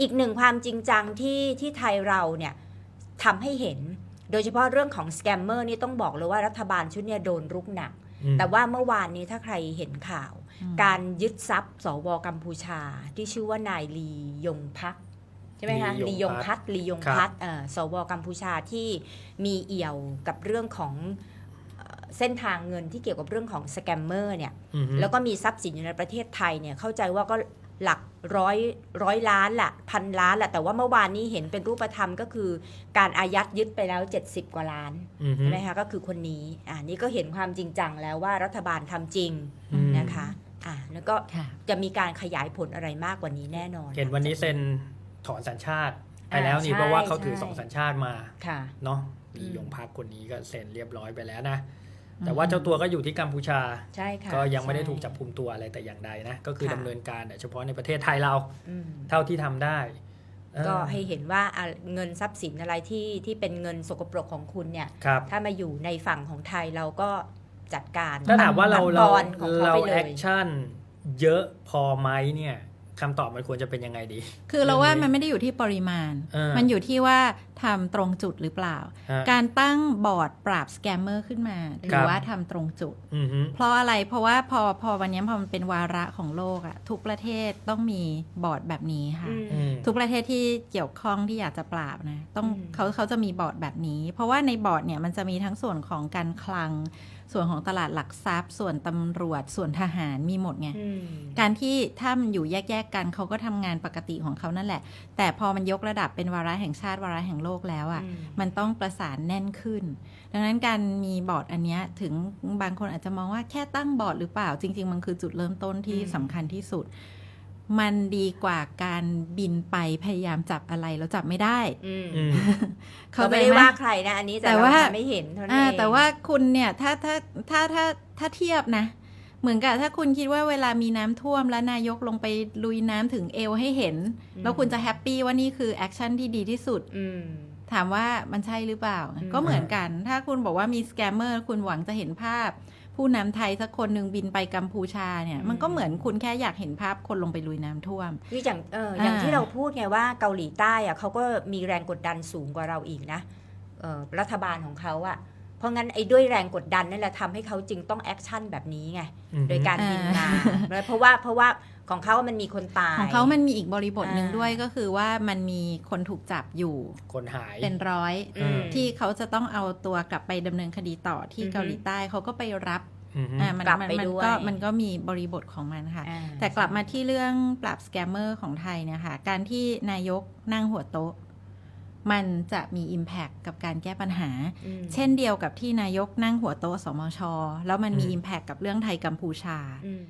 อีกหนึ่งความจริงจังที่ที่ไทยเราเนี่ยทำให้เห็น โดยเฉพาะเรื่องของสแกมเมอร์นี่ต้องบอกเลยว่ารัฐบาลชุดเนี่ยโดนรุกหนักอืมแต่ว่าเมื่อวานนี้ถ้าใครเห็นข่าวอืมการยึดทรัพย์ สวกัมพูชา ที่ชื่อว่านายลียงพักใช่ไหมคะลีลียยงงพัพัฒฒน์ลียงครับพัฒน์เอ่อสวกัมพูชาที่มีเอี่ยวกับเรื่องของเอ่อเส้นทางเงินที่เกี่ยวกับเรื่องของสแกมเมอร์เนี่ยอือฮึแล้วก็มีทรัพย์สินอยู่ในประเทศไทยเนี่ยเข้าใจว่าก็ หลักร้อยร้อยล้านแหละพันล้านแหละแต่ว่าเมื่อวานนี้เห็นเป็นรูปธรรมก็คือ การอายัดยึดไปแล้ว 70 กว่าล้านอือฮึใช่ไหมคะก็คือคนนี้อ่านี่ก็เห็นความจริงจังแล้วว่ารัฐบาลทำจริงอืมนะคะอ่าแล้วก็ค่ะจะมีการขยายผลอะไรมากกว่านี้แน่นอน เห็นวันนี้เซ็นถอนสัญชาติไปอ่าแล้วนี่ใช่เพราะว่าเขาถือใช่สองสัญชาติมาค่ะเนาะอืมลียงพักคนนี้ก็เซ็นเรียบร้อยไปแล้วนะ แต่ว่าเจ้าตัวก็อยู่ที่กัมพูชา ใช่ค่ะก็ยังไม่ได้ถูกใช่จับคุมตัวอะไรแต่อย่างใดนะ ก็คือค่ะดำเนินการเฉพาะในประเทศไทยเราอืมเท่าที่ทำได้เออก็ให้เห็นว่าอะเงินทรัพย์สินอะไรที่ที่เป็นเงินสกปรกของคุณเนี่ยครับถ้ามาอยู่ในฝั่งของไทยเราก็จัดการถ้าถามว่าเราตัดเราทอนของเขาเราไปเลแอยคชั่นเยอะพอไหมเนี่ย คำตอบมันควรจะเป็นยังไงดี คือเราว่าเรื่องนี้มันไม่ได้อยู่ที่ปริมาณเออมันอยู่ที่ว่าทำตรงจุดหรือเปล่าฮะการตั้งบอร์ดปราบสแกมเมอร์ขึ้นมาหรืครัอบว่าทำตรงจุดอือฮึเพราะอะไร เพราะว่าพอพอวันนี้พอมันเป็นวาระของโลกอะทุกประเทศต้องมีบอร์ดแบบนี้ค่ะอืมอืมทุกประเทศที่เกี่ยวข้องที่อยากจะปราบนะต้องอืมเขาเขาจะมีบอร์ดแบบนี้ เพราะว่าในบอร์ดเนี่ยมันจะมีทั้งส่วนของการคลังส่วนของตลาดหลักทรัพย์ ส่วนตำรวจ ส่วนทหารมีหมดไงอืมการที่ถ้ามันอยู่แยกๆกันเขาก็ทำงานปกติของเขานั่นแหละ แต่พอมันยกระดับเป็นวาระแห่งชาติวาระแห่งโลกแล้วอะ่ะอืมมันต้องประสานแน่นขึ้น ดังนั้นการมีบอร์ดอันเนี้ยถึงบางคนอาจจะมองว่าแค่ตั้งบอร์ดหรือเปล่า จริง ๆ มันคือจุดเริ่มต้นที่อืมสำคัญที่สุด มันดีกว่าการบินไปพยายามจับอะไรแล้วจับไม่ได้อืมอืมเข้าเราใจไม่ได้ไหมว่าใครนะ อันนี้แต่แต่เราว่าทำไม่เห็นเท่านั้นอ่าเองแต่ว่าคุณเนี่ยถ้าถ้าถ้าถ้าถ้าเทียบนะ เหมือนกับถ้าคุณคิดว่าเวลามีน้ำท่วมแล้วนายกลงไปลุยน้ำถึงเอวให้เห็น แล้วคุณจะแฮปปี้ว่านี่คือแอคชั่นที่ดีที่สุดอืมถามว่ามันใช่หรือเปล่าอืมก็เหมือนกัน ถ้าคุณบอกว่ามีสแกมเมอร์คุณหวังจะเห็นภาพ ผู้นำไทยสักคนหนึ่งบินไปกัมพูชาเนี่ย มันก็เหมือนคุณแค่อยากเห็นภาพคนลงไปลุยน้ำท่วมคืออย่างเอออย่างอ่าที่เราพูดไงว่าเกาหลีใต้อะเขาก็มีแรงกดดันสูงกว่าเราอีกนะเอ่อรัฐบาลของเขาอะ เพราะงั้นไอ้ด้วยแรงกดดันนั่นแหละทำให้เขาจึงต้องแอคชั่นแบบนี้ไงอืมโดยการบินมาอ่าเพราะว่าเพราะว่าของเขามันมีคนตาย ของเขามันมีอีกบริบทหนึ่งอ่าด้วยก็คือว่ามันมีคนถูกจับอยู่ คนหาย เป็นร้อยอืมที่เขาจะต้องเอาตัวกลับไปดำเนินคดีต่อที่อือฮึเกาหลีใต้เขาก็ไปรับอือฮึอ่ามันกลับมันไปมันด้วยก็มันก็มีบริบทของมันค่ะอ่าแต่กลับมาที่เรื่องปราบสแกมเมอร์ของไทยเนี่ยค่ะ การที่นายกนั่งหัวโต๊ะ มันจะมี Impact กับการแก้ปัญหาอืมเช่นเดียวกับที่นายกนั่งหัวโต๊ะสมช แล้วมันมีอืม Impact กับเรื่องไทยกัมพูชาอืม